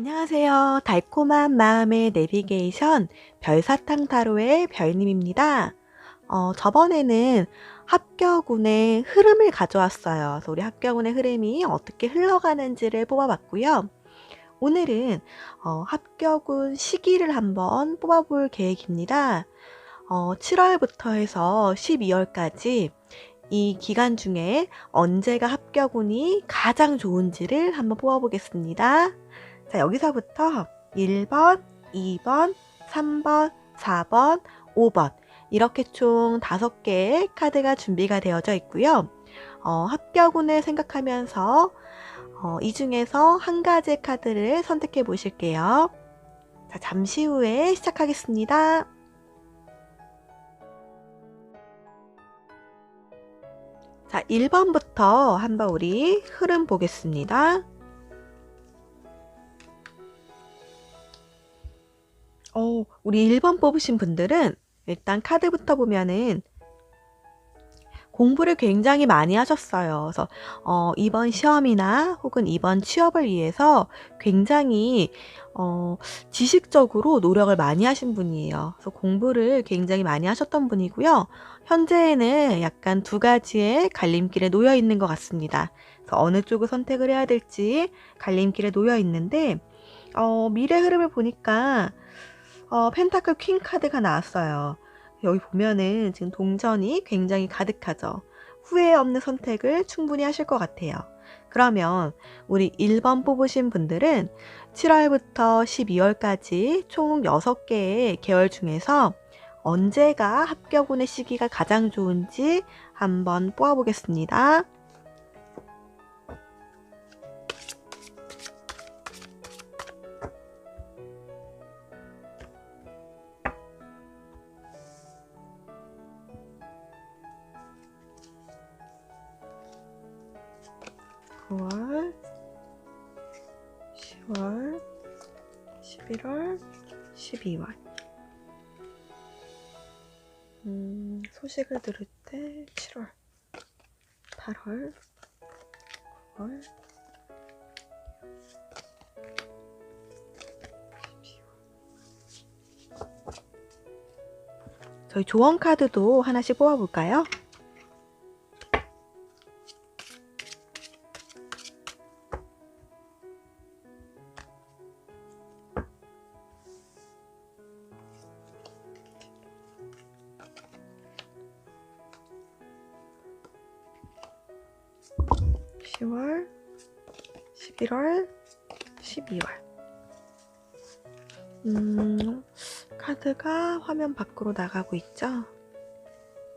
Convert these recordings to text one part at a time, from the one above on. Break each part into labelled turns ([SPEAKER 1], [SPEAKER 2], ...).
[SPEAKER 1] 안녕하세요. 달콤한 마음의 내비게이션 별사탕 타로의 별님입니다. 어, 저번에는 합격운의 흐름을 가져왔어요. 그래서 우리 합격운의 흐름이 어떻게 흘러가는지를 뽑아봤고요. 오늘은 어, 합격운 시기를 한번 뽑아볼 계획입니다. 어, 7월부터 해서 12월까지 이 기간 중에 언제가 합격운이 가장 좋은지를 한번 뽑아보겠습니다. 자, 여기서부터 1번, 2번, 3번, 4번, 5번 이렇게 총 5개의 카드가 준비가 되어져 있고요. 어, 합격운을 생각하면서 어, 이 중에서 한 가지 카드를 선택해 보실게요. 자, 잠시 후에 시작하겠습니다. 자, 1번부터 한번 우리 흐름 보겠습니다. 어, 우리 1번 뽑으신 분들은 일단 카드부터 보면은 공부를 굉장히 많이 하셨어요. 그래서 어, 이번 시험이나 혹은 이번 취업을 위해서 굉장히 어, 지식적으로 노력을 많이 하신 분이에요. 그래서 공부를 굉장히 많이 하셨던 분이고요. 현재에는 약간 두 가지의 갈림길에 놓여 있는 것 같습니다. 그래서 어느 쪽을 선택을 해야 될지 갈림길에 놓여 있는데 어, 미래 흐름을 보니까 어, 펜타클 퀸 카드가 나왔어요. 여기 보면은 지금 동전이 굉장히 가득하죠. 후회 없는 선택을 충분히 하실 것 같아요. 그러면 우리 1번 뽑으신 분들은 7월부터 12월까지 총 6개의 계열 중에서 언제가 합격운의 시기가 가장 좋은지 한번 뽑아보겠습니다. 11월, 12월. 음, 소식을 들을 때 7월, 8월, 9월, 12월. 저희 조언 카드도 하나씩 뽑아볼까요? 11월, 12월. 음, 카드가 화면 밖으로 나가고 있죠?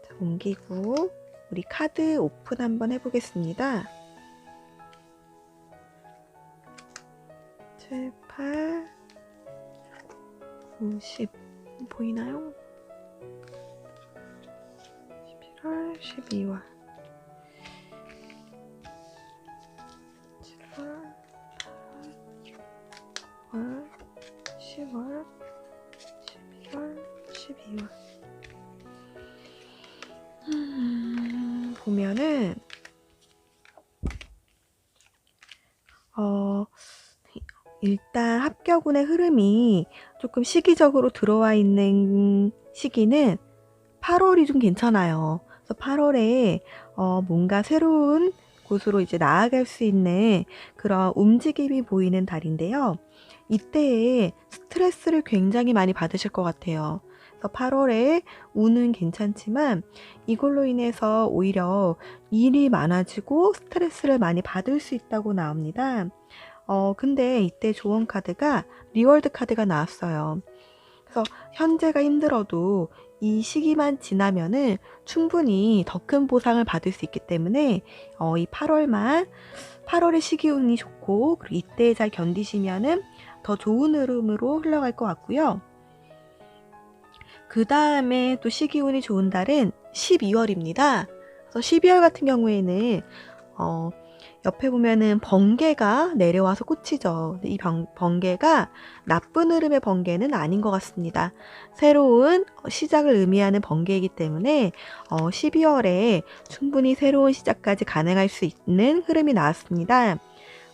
[SPEAKER 1] 자, 옮기고, 우리 카드 오픈 한번 해보겠습니다. 7, 8, 9, 10. 보이나요? 11월, 12월. 12월. 음, 보면은, 어, 일단 합격운의 흐름이 조금 시기적으로 들어와 있는 시기는 8월이 좀 괜찮아요. 그래서 8월에 어, 뭔가 새로운 곳으로 이제 나아갈 수 있는 그런 움직임이 보이는 달인데요. 이때에 스트레스를 굉장히 많이 받으실 것 같아요. 그래서 8월에 운은 괜찮지만 이걸로 인해서 오히려 일이 많아지고 스트레스를 많이 받을 수 있다고 나옵니다. 어, 근데 이때 조언 카드가 리월드 카드가 나왔어요. 그래서 현재가 힘들어도 이 시기만 지나면은 충분히 더 큰 보상을 받을 수 있기 때문에 어, 이 8월만 8월의 시기운이 좋고 그리고 이때 잘 견디시면은 더 좋은 흐름으로 흘러갈 것 같고요. 그 다음에 또 시기운이 좋은 달은 12월입니다. 그래서 12월 같은 경우에는 어, 옆에 보면은 번개가 내려와서 꽂히죠. 이 번, 번개가 나쁜 흐름의 번개는 아닌 것 같습니다. 새로운 시작을 의미하는 번개이기 때문에 어, 12월에 충분히 새로운 시작까지 가능할 수 있는 흐름이 나왔습니다.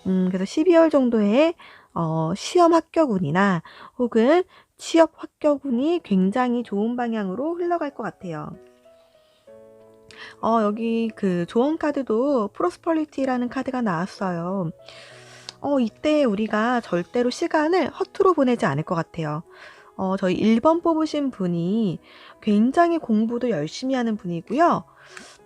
[SPEAKER 1] 음, 그래서 12월 정도에 어, 시험 합격운이나 혹은 취업 합격운이 굉장히 좋은 방향으로 흘러갈 것 같아요. 어, 여기 그 조언 카드도 프로스퍼리티라는 카드가 나왔어요. 어, 이때 우리가 절대로 시간을 허투루 보내지 않을 것 같아요. 어, 저희 1번 뽑으신 분이 굉장히 공부도 열심히 하는 분이고요.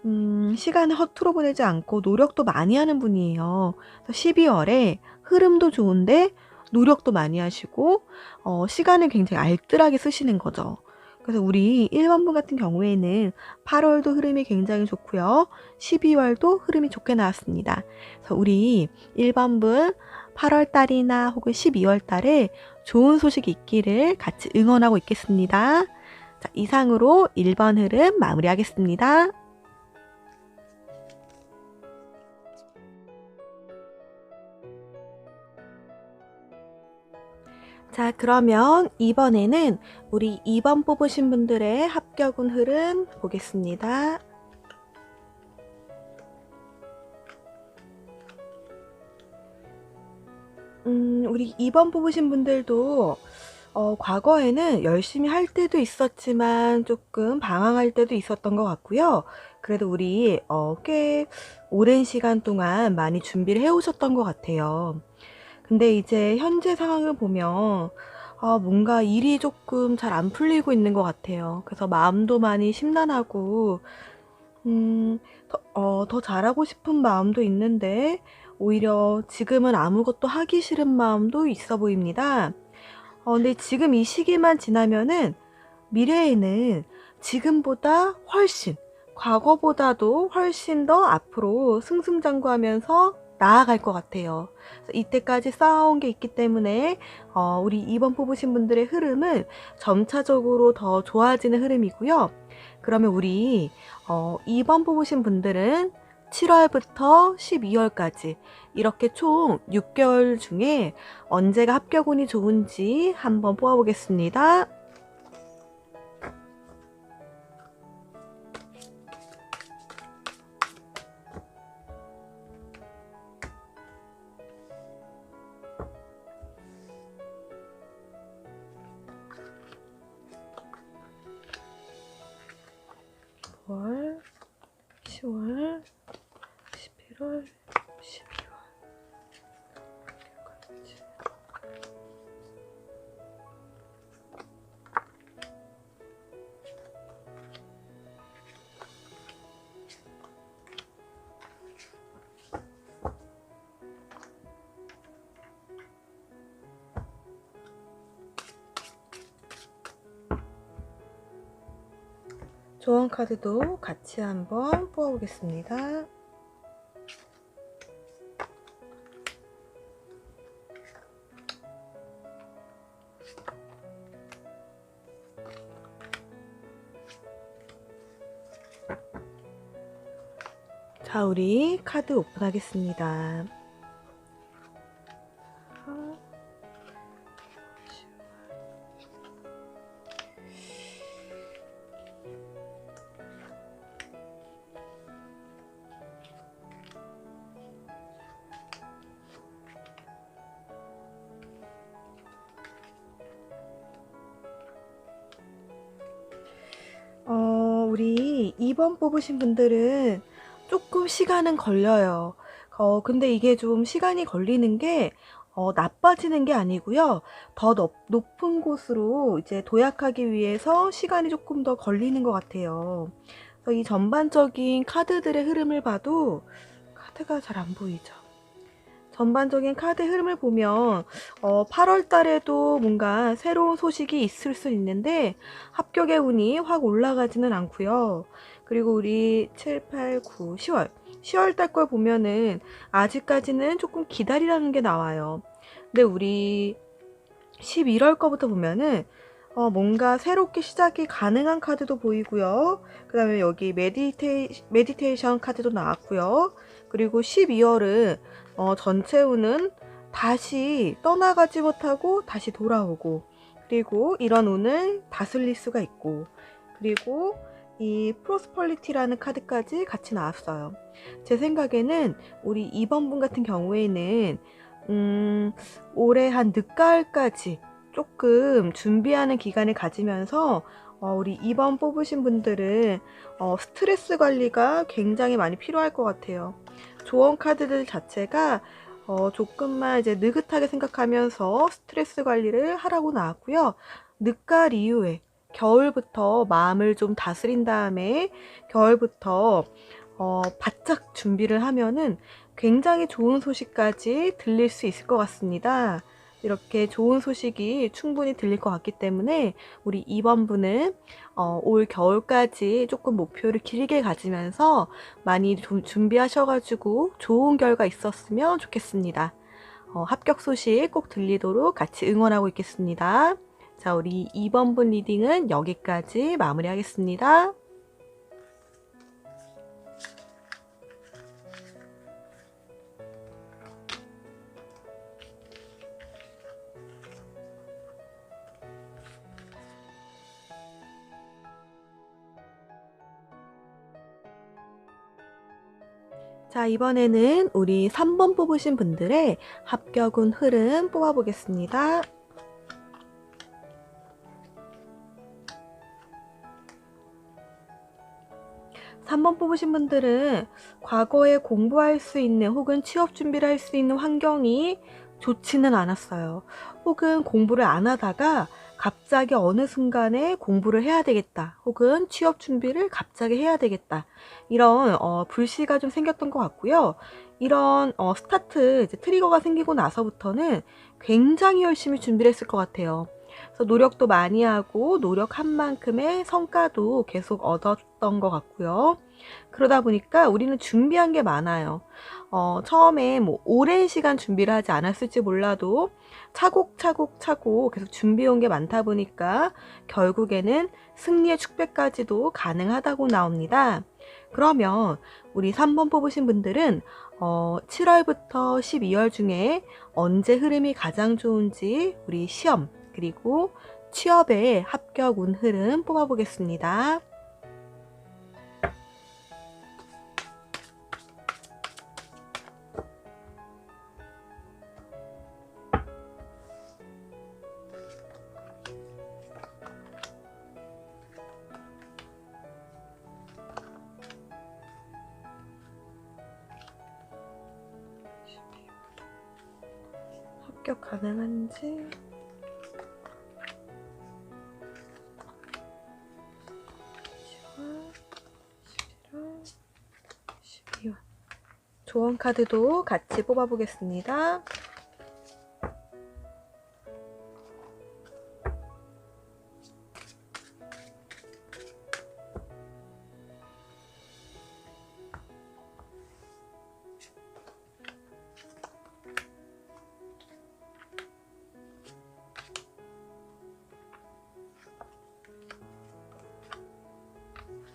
[SPEAKER 1] 음, 시간을 허투루 보내지 않고 노력도 많이 하는 분이에요. 12월에 흐름도 좋은데 노력도 많이 하시고 어, 시간을 굉장히 알뜰하게 쓰시는 거죠. 그래서 우리 1번분 같은 경우에는 8월도 흐름이 굉장히 좋고요. 12월도 흐름이 좋게 나왔습니다. 그래서 우리 1번분 8월 달이나 혹은 12월 달에 좋은 소식이 있기를 같이 응원하고 있겠습니다. 자, 이상으로 1번 흐름 마무리하겠습니다. 자, 그러면 이번에는 우리 2번 뽑으신 분들의 합격 운 흐름 보겠습니다. 음, 우리 2번 뽑으신 분들도 어, 과거에는 열심히 할 때도 있었지만 조금 방황할 때도 있었던 것 같고요. 그래도 우리 어, 꽤 오랜 시간 동안 많이 준비를 해오셨던 것 같아요. 근데 이제 현재 상황을 보면 아, 뭔가 일이 조금 잘 안 풀리고 있는 것 같아요. 그래서 마음도 많이 심란하고 음, 더, 어, 더 잘하고 싶은 마음도 있는데 오히려 지금은 아무것도 하기 싫은 마음도 있어 보입니다. 어, 근데 지금 이 시기만 지나면은 미래에는 지금보다 훨씬, 과거보다도 훨씬 더 앞으로 승승장구하면서 나아갈 것 같아요. 이때까지 쌓아온 게 있기 때문에 어, 우리 2번 뽑으신 분들의 흐름은 점차적으로 더 좋아지는 흐름이고요. 그러면 우리 어, 2번 뽑으신 분들은 7월부터 12월까지 이렇게 총 6개월 중에 언제가 합격운이 좋은지 한번 뽑아보겠습니다. 조언 카드도 같이 한번 뽑아 보겠습니다. 자, 우리 카드 오픈하겠습니다. 2번 뽑으신 분들은 조금 시간은 걸려요. 어, 근데 이게 좀 시간이 걸리는 게 어, 나빠지는 게 아니고요. 더 높, 높은 곳으로 이제 도약하기 위해서 시간이 조금 더 걸리는 것 같아요. 그래서 이 전반적인 카드들의 흐름을 봐도 카드가 잘 안 보이죠. 전반적인 카드 흐름을 보면 어, 8월 달에도 뭔가 새로운 소식이 있을 수 있는데 합격의 운이 확 올라가지는 않고요. 그리고 우리 7, 8, 9, 10월 10월 달 걸 보면은 아직까지는 조금 기다리라는 게 나와요. 근데 우리 11월 거부터 보면은 어, 뭔가 새롭게 시작이 가능한 카드도 보이고요. 그 다음에 여기 메디테이, 메디테이션 카드도 나왔고요. 그리고 12월은 어, 전체 운은 다시 떠나가지 못하고 다시 돌아오고 그리고 이런 운을 다스릴 수가 있고 그리고 이 프로스펄리티라는 카드까지 같이 나왔어요. 제 생각에는 우리 2번 분 같은 경우에는 음, 올해 한 늦가을까지 조금 준비하는 기간을 가지면서 어, 우리 2번 뽑으신 분들은 어, 스트레스 관리가 굉장히 많이 필요할 것 같아요. 조언 카드들 자체가 어, 조금만 이제 느긋하게 생각하면서 스트레스 관리를 하라고 나왔고요. 늦가을 이후에 겨울부터 마음을 좀 다스린 다음에 겨울부터 어, 바짝 준비를 하면은 굉장히 좋은 소식까지 들릴 수 있을 것 같습니다. 이렇게 좋은 소식이 충분히 들릴 것 같기 때문에 우리 2번 분은 어, 올 겨울까지 조금 목표를 길게 가지면서 많이 좀 준비하셔가지고 좋은 결과 있었으면 좋겠습니다. 어, 합격 소식 꼭 들리도록 같이 응원하고 있겠습니다. 자, 우리 2번 분 리딩은 여기까지 마무리하겠습니다. 자, 이번에는 우리 3번 뽑으신 분들의 합격 운 흐름 뽑아보겠습니다. 삼번 뽑으신 분들은 과거에 공부할 수 있는 혹은 취업 준비를 할 수 있는 환경이 좋지는 않았어요. 혹은 공부를 안 하다가 갑자기 어느 순간에 공부를 해야 되겠다. 혹은 취업 준비를 갑자기 해야 되겠다. 이런 어, 불씨가 좀 생겼던 것 같고요. 이런 어, 스타트 트리거가 생기고 나서부터는 굉장히 열심히 준비를 했을 것 같아요. 그래서 노력도 많이 하고 노력한 만큼의 성과도 계속 얻었던 것 같고요. 그러다 보니까 우리는 준비한 게 많아요. 어, 처음에 뭐 오랜 시간 준비를 하지 않았을지 몰라도 차곡차곡 차곡 계속 준비해온 게 많다 보니까 결국에는 승리의 축배까지도 가능하다고 나옵니다. 그러면 우리 3번 뽑으신 분들은 어, 7월부터 12월 중에 언제 흐름이 가장 좋은지 우리 시험 그리고 취업의 합격 운 흐름 뽑아보겠습니다. 카드도 같이 뽑아보겠습니다.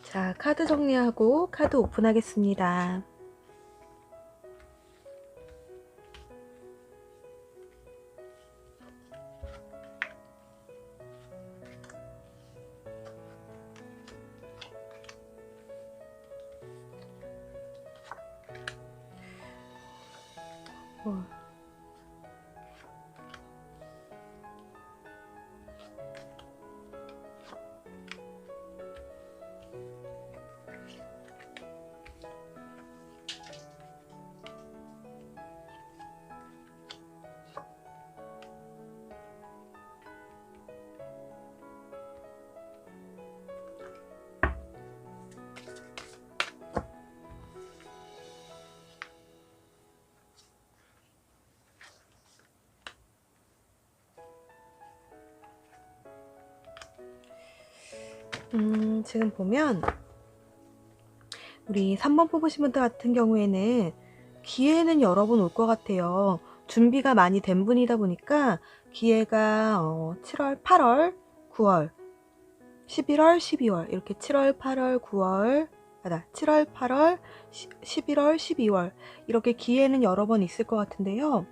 [SPEAKER 1] 자, 카드 정리하고 카드 오픈하겠습니다. 음, 지금 보면 우리 3번 뽑으신 분들 같은 경우에는 기회는 여러 번 올 것 같아요. 준비가 많이 된 분이다 보니까 기회가 어, 7월, 8월, 9월, 11월, 12월 이렇게 7월, 8월, 9월 아다 7월, 8월, 11월, 12월 이렇게 기회는 여러 번 있을 것 같은데요.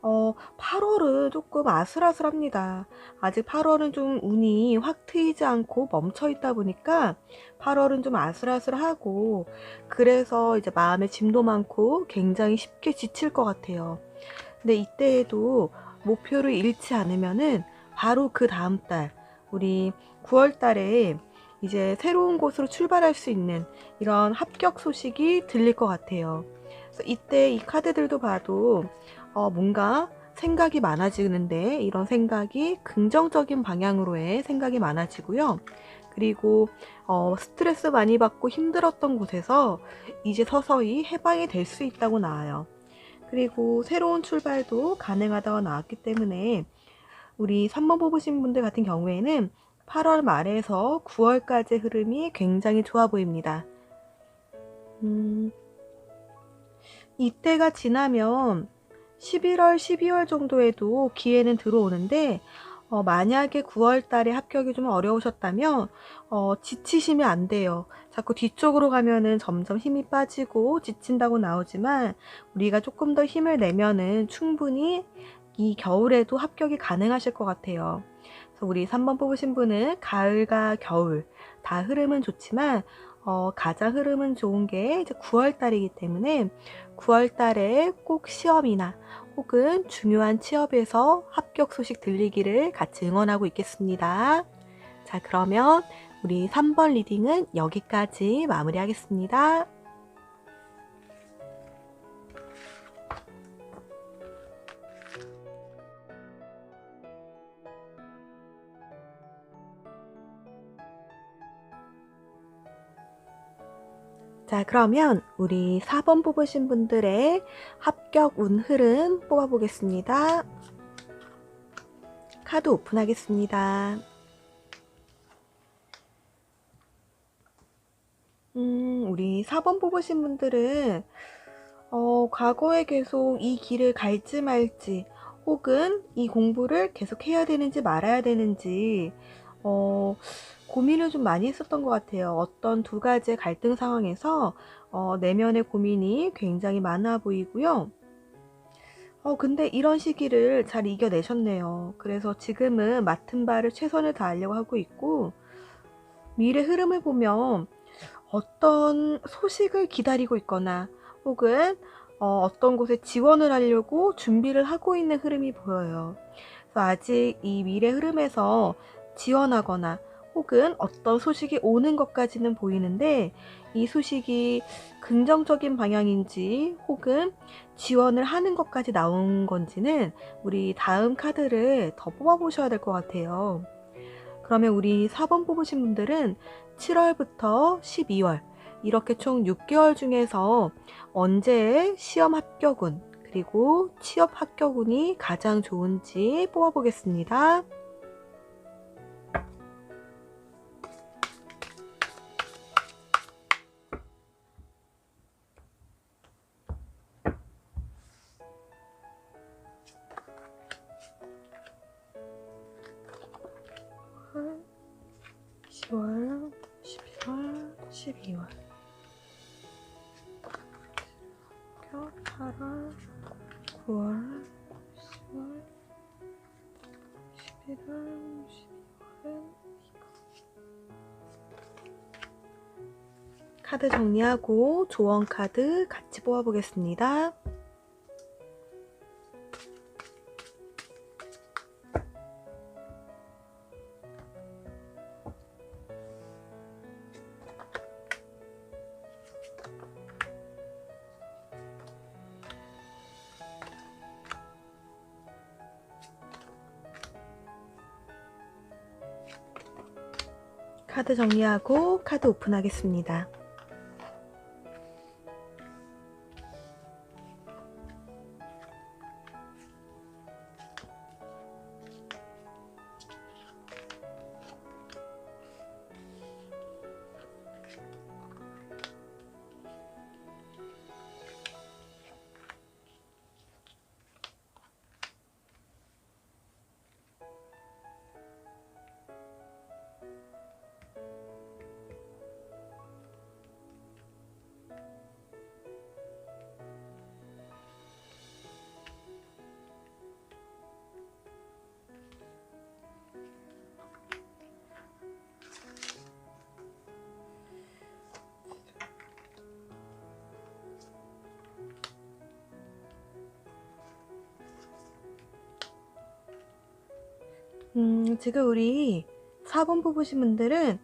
[SPEAKER 1] 어, 8월은 조금 아슬아슬합니다. 아직 8월은 좀 운이 확 트이지 않고 멈춰 있다 보니까 8월은 좀 아슬아슬하고 그래서 이제 마음에 짐도 많고 굉장히 쉽게 지칠 것 같아요. 근데 이때에도 목표를 잃지 않으면은 바로 그 다음 달, 우리 9월 달에 이제 새로운 곳으로 출발할 수 있는 이런 합격 소식이 들릴 것 같아요. 이때 이 카드들도 봐도 어, 뭔가 생각이 많아지는데 이런 생각이 긍정적인 방향으로의 생각이 많아지고요. 그리고 어, 스트레스 많이 받고 힘들었던 곳에서 이제 서서히 해방이 될 수 있다고 나와요. 그리고 새로운 출발도 가능하다고 나왔기 때문에 우리 3번 뽑으신 분들 같은 경우에는 8월 말에서 9월까지 흐름이 굉장히 좋아 보입니다. 음, 이때가 지나면 11월, 12월 정도에도 기회는 들어오는데 어, 만약에 9월 달에 합격이 좀 어려우셨다면 어, 지치시면 안 돼요. 자꾸 뒤쪽으로 가면은 점점 힘이 빠지고 지친다고 나오지만 우리가 조금 더 힘을 내면은 충분히 이 겨울에도 합격이 가능하실 것 같아요. 그래서 우리 3번 뽑으신 분은 가을과 겨울 다 흐름은 좋지만 어, 가장 흐름은 좋은 게 이제 9월 달이기 때문에 9월 달에 꼭 시험이나 혹은 중요한 취업에서 합격 소식 들리기를 같이 응원하고 있겠습니다. 자, 그러면 우리 3번 리딩은 여기까지 마무리하겠습니다. 자, 그러면 우리 4번 뽑으신 분들의 합격 운 흐름 뽑아보겠습니다. 카드 오픈하겠습니다. 음, 우리 4번 뽑으신 분들은 어, 과거에 계속 이 길을 갈지 말지 혹은 이 공부를 계속 해야 되는지 말아야 되는지 어, 고민을 좀 많이 했었던 것 같아요. 어떤 두 가지의 갈등 상황에서 어, 내면의 고민이 굉장히 많아 보이고요. 어, 근데 이런 시기를 잘 이겨내셨네요. 그래서 지금은 맡은 바를 최선을 다하려고 하고 있고, 미래 흐름을 보면 어떤 소식을 기다리고 있거나, 혹은 어, 어떤 곳에 지원을 하려고 준비를 하고 있는 흐름이 보여요. 그래서 아직 이 미래 흐름에서 지원하거나 혹은 어떤 소식이 오는 것까지는 보이는데 이 소식이 긍정적인 방향인지 혹은 지원을 하는 것까지 나온 건지는 우리 다음 카드를 더 뽑아보셔야 될 것 같아요. 그러면 우리 4번 뽑으신 분들은 7월부터 12월 이렇게 총 6개월 중에서 언제 시험 합격운 그리고 취업 합격운이 가장 좋은지 뽑아보겠습니다. 카드 정리하고 조언 카드 같이 뽑아보겠습니다. 카드 정리하고 카드 오픈하겠습니다. 음, 지금 우리 4번 뽑으신 분들은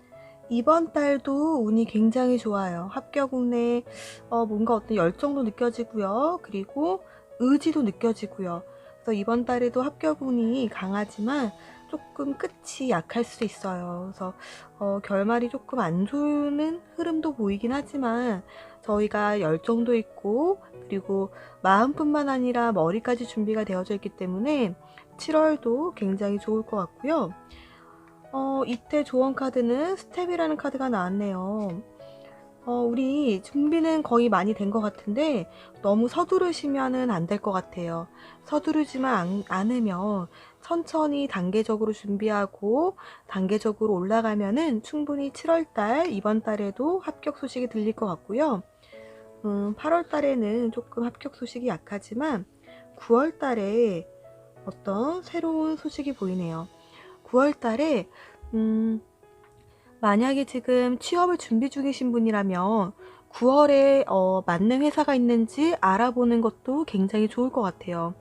[SPEAKER 1] 이번 달도 운이 굉장히 좋아요. 합격 운에 어, 뭔가 어떤 열정도 느껴지고요. 그리고 의지도 느껴지고요. 그래서 이번 달에도 합격 운이 강하지만 조금 끝이 약할 수 있어요. 그래서 어, 결말이 조금 안 좋은 흐름도 보이긴 하지만 저희가 열정도 있고 그리고 마음뿐만 아니라 머리까지 준비가 되어져 있기 때문에 7월도 굉장히 좋을 것 같고요. 어, 이때 조언 카드는 스텝이라는 카드가 나왔네요. 어, 우리 준비는 거의 많이 된 것 같은데 너무 서두르시면은 안 될 것 같아요. 서두르지만 안- 않으면 천천히 단계적으로 준비하고 단계적으로 올라가면은 충분히 7월달 이번 달에도 합격 소식이 들릴 것 같고요. 음, 8월 달에는 조금 합격 소식이 약하지만 9월 달에 어떤 새로운 소식이 보이네요. 9월 달에 음, 만약에 지금 취업을 준비 중이신 분이라면 9월에 어, 맞는 회사가 있는지 알아보는 것도 굉장히 좋을 것 같아요.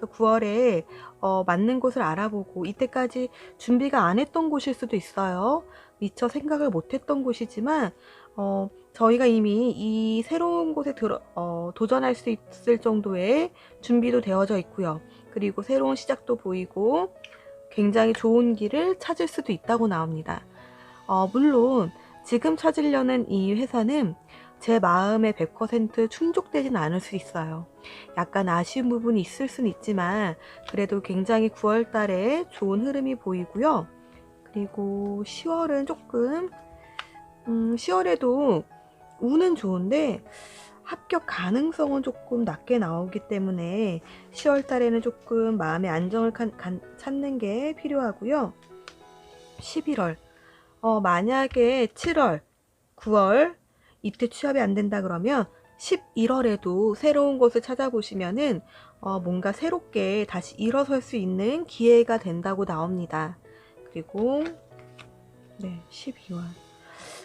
[SPEAKER 1] 9월에 어, 맞는 곳을 알아보고 이때까지 준비가 안 했던 곳일 수도 있어요. 미처 생각을 못 했던 곳이지만 어, 저희가 이미 이 새로운 곳에 들어, 어, 도전할 수 있을 정도의 준비도 되어져 있고요. 그리고 새로운 시작도 보이고 굉장히 좋은 길을 찾을 수도 있다고 나옵니다. 어, 물론 지금 찾으려는 이 회사는 제 마음에 100% 충족되진 않을 수 있어요. 약간 아쉬운 부분이 있을 수는 있지만 그래도 굉장히 9월 달에 좋은 흐름이 보이고요. 그리고 10월은 조금 음, 10월에도 운은 좋은데 합격 가능성은 조금 낮게 나오기 때문에 10월 달에는 조금 마음의 안정을 찾는 게 필요하고요. 11월 어, 만약에 7월, 9월 이때 취업이 안 된다 그러면 11월에도 새로운 곳을 찾아보시면은 어, 뭔가 새롭게 다시 일어설 수 있는 기회가 된다고 나옵니다. 그리고 네, 12월.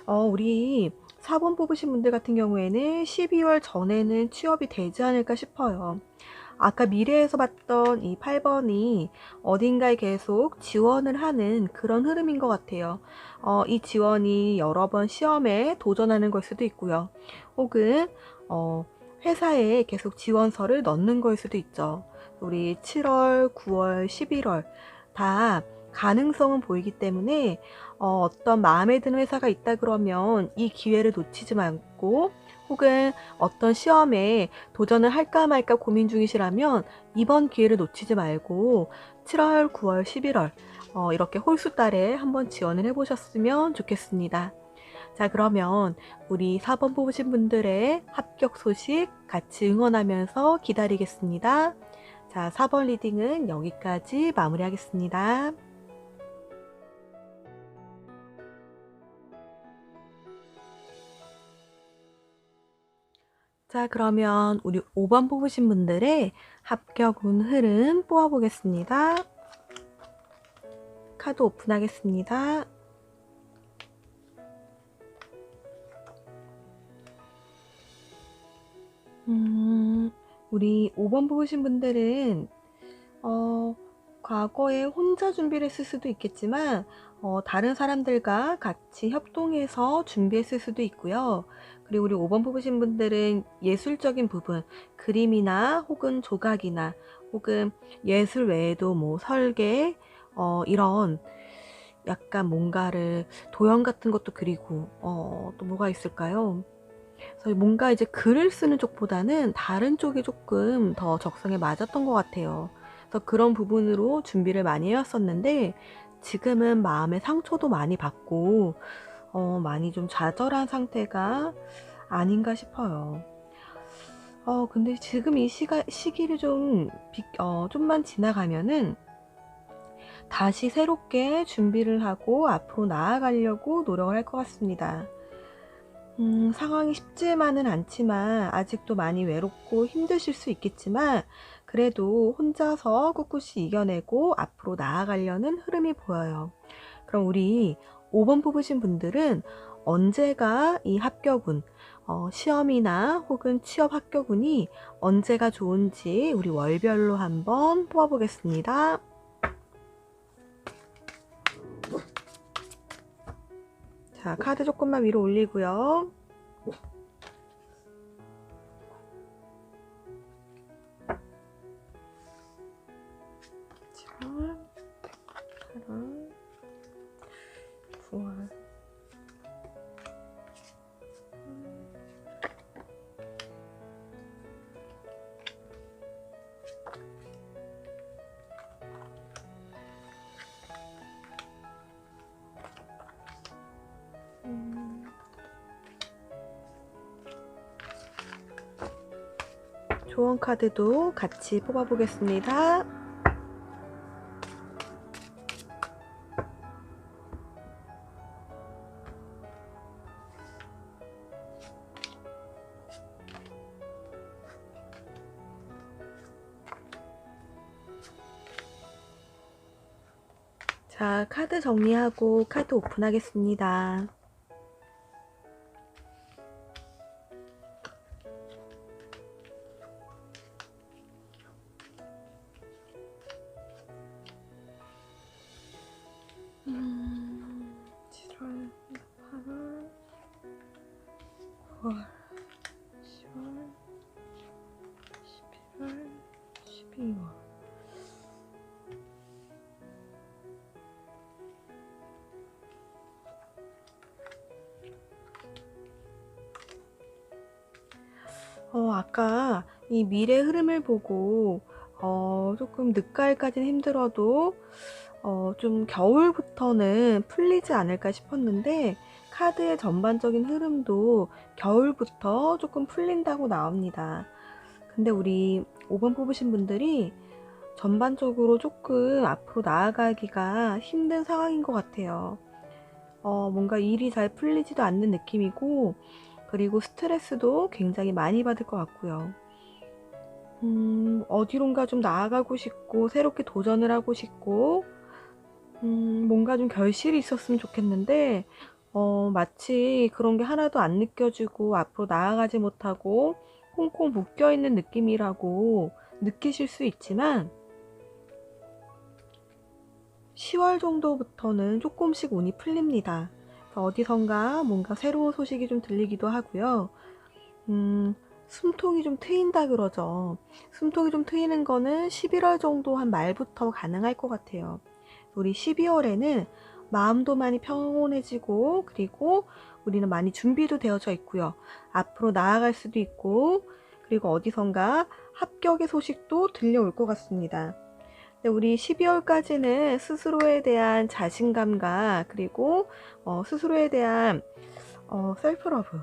[SPEAKER 1] 어, 우리 4번 뽑으신 분들 같은 경우에는 12월 전에는 취업이 되지 않을까 싶어요. 아까 미래에서 봤던 이 8번이 어딘가에 계속 지원을 하는 그런 흐름인 것 같아요. 어, 이 지원이 여러 번 시험에 도전하는 걸 수도 있고요. 혹은 어, 회사에 계속 지원서를 넣는 걸 수도 있죠. 우리 7월, 9월, 11월 다 가능성은 보이기 때문에 어, 떤 마음에 드는 회사가 있다 그러면 이 기회를 놓치지 말고 혹은 어떤 시험에 도전을 할까 말까 고민 중이시라면 이번 기회를 놓치지 말고 7월, 9월, 11월 어, 이렇게 홀수 달에 한번 지원을 해보셨으면 좋겠습니다. 자, 그러면 우리 4번 뽑으신 분들의 합격 소식 같이 응원하면서 기다리겠습니다. 자, 4번 리딩은 여기까지 마무리하겠습니다. 자, 그러면 우리 5번 뽑으신 분들의 합격 운 흐름 뽑아보겠습니다. 카드 오픈하겠습니다. 음, 우리 5번 뽑으신 분들은, 어, 과거에 혼자 준비를 했을 수도 있겠지만, 어, 다른 사람들과 같이 협동해서 준비했을 수도 있고요. 그리고 우리 5번 뽑으신 분들은 예술적인 부분, 그림이나 혹은 조각이나 혹은 예술 외에도 뭐 설계, 어, 이런 약간 뭔가를 도형 같은 것도 그리고, 어, 또 뭐가 있을까요? 그래서 뭔가 이제 글을 쓰는 쪽보다는 다른 쪽이 조금 더 적성에 맞았던 것 같아요. 그래서 그런 부분으로 준비를 많이 해왔었는데 지금은 마음의 상처도 많이 받고 어, 많이 좀 좌절한 상태가 아닌가 싶어요. 어, 근데 지금 이 시가, 시기를 좀, 비, 어, 좀만 지나가면은 다시 새롭게 준비를 하고 앞으로 나아가려고 노력을 할 것 같습니다. 음, 상황이 쉽지만은 않지만 아직도 많이 외롭고 힘드실 수 있겠지만 그래도 혼자서 꿋꿋이 이겨내고 앞으로 나아가려는 흐름이 보여요. 그럼 우리 5번 뽑으신 분들은 언제가 이 합격운, 어, 시험이나 혹은 취업 합격운이 언제가 좋은지 우리 월별로 한번 뽑아보겠습니다. 자, 카드 조금만 위로 올리고요. 조언 카드도 같이 뽑아보겠습니다. 자, 카드 정리하고 카드 오픈하겠습니다. 아까 이 미래 흐름을 보고 어, 조금 늦가을까지는 힘들어도 어, 좀 겨울부터는 풀리지 않을까 싶었는데 카드의 전반적인 흐름도 겨울부터 조금 풀린다고 나옵니다. 근데 우리 5번 뽑으신 분들이 전반적으로 조금 앞으로 나아가기가 힘든 상황인 것 같아요. 어, 뭔가 일이 잘 풀리지도 않는 느낌이고, 그리고 스트레스도 굉장히 많이 받을 것 같고요. 음, 어디론가 좀 나아가고 싶고, 새롭게 도전을 하고 싶고, 음, 뭔가 좀 결실이 있었으면 좋겠는데, 어, 마치 그런 게 하나도 안 느껴지고, 앞으로 나아가지 못하고, 꽁꽁 묶여있는 느낌이라고 느끼실 수 있지만, 10월 정도부터는 조금씩 운이 풀립니다. 어디선가 뭔가 새로운 소식이 좀 들리기도 하고요. 음, 숨통이 좀 트인다 그러죠. 숨통이 좀 트이는 거는 11월 정도 한 말부터 가능할 것 같아요. 우리 12월에는 마음도 많이 평온해지고, 그리고 우리는 많이 준비도 되어져 있고요. 앞으로 나아갈 수도 있고, 그리고 어디선가 합격의 소식도 들려올 것 같습니다. 우리 12월까지는 스스로에 대한 자신감과 그리고 어, 스스로에 대한 어, 셀프러브,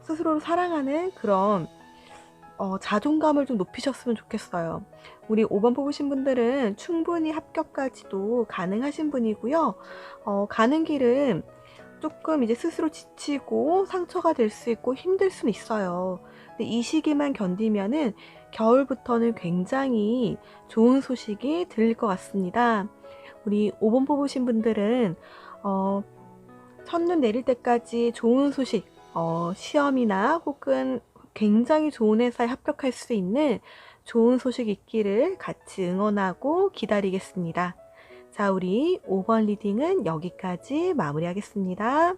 [SPEAKER 1] 스스로를 사랑하는 그런 어, 자존감을 좀 높이셨으면 좋겠어요. 우리 5번 뽑으신 분들은 충분히 합격까지도 가능하신 분이고요. 어, 가는 길은 조금 이제 스스로 지치고 상처가 될 수 있고 힘들 수는 있어요. 근데 이 시기만 견디면은 겨울부터는 굉장히 좋은 소식이 들릴 것 같습니다. 우리 5번 뽑으신 분들은 어, 첫눈 내릴 때까지 좋은 소식, 어, 시험이나 혹은 굉장히 좋은 회사에 합격할 수 있는 좋은 소식 있기를 같이 응원하고 기다리겠습니다. 자, 우리 5번 리딩은 여기까지 마무리하겠습니다.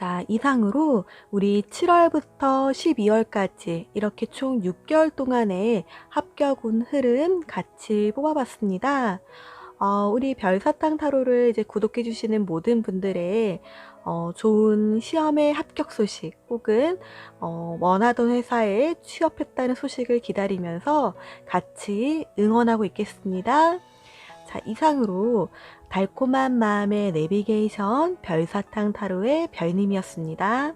[SPEAKER 1] 자, 이상으로 우리 7월부터 12월까지 이렇게 총 6개월 동안의 합격 운 흐름 같이 뽑아봤습니다. 어, 우리 별사탕 타로를 이제 구독해주시는 모든 분들의 어, 좋은 시험의 합격 소식 혹은 어, 원하던 회사에 취업했다는 소식을 기다리면서 같이 응원하고 있겠습니다. 자, 이상으로 달콤한 마음의 내비게이션 별사탕 타로의 별님이었습니다.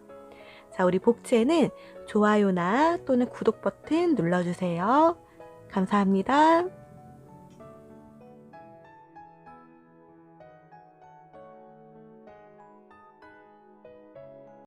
[SPEAKER 1] 자, 우리 복채는 좋아요나 또는 구독 버튼 눌러주세요. 감사합니다.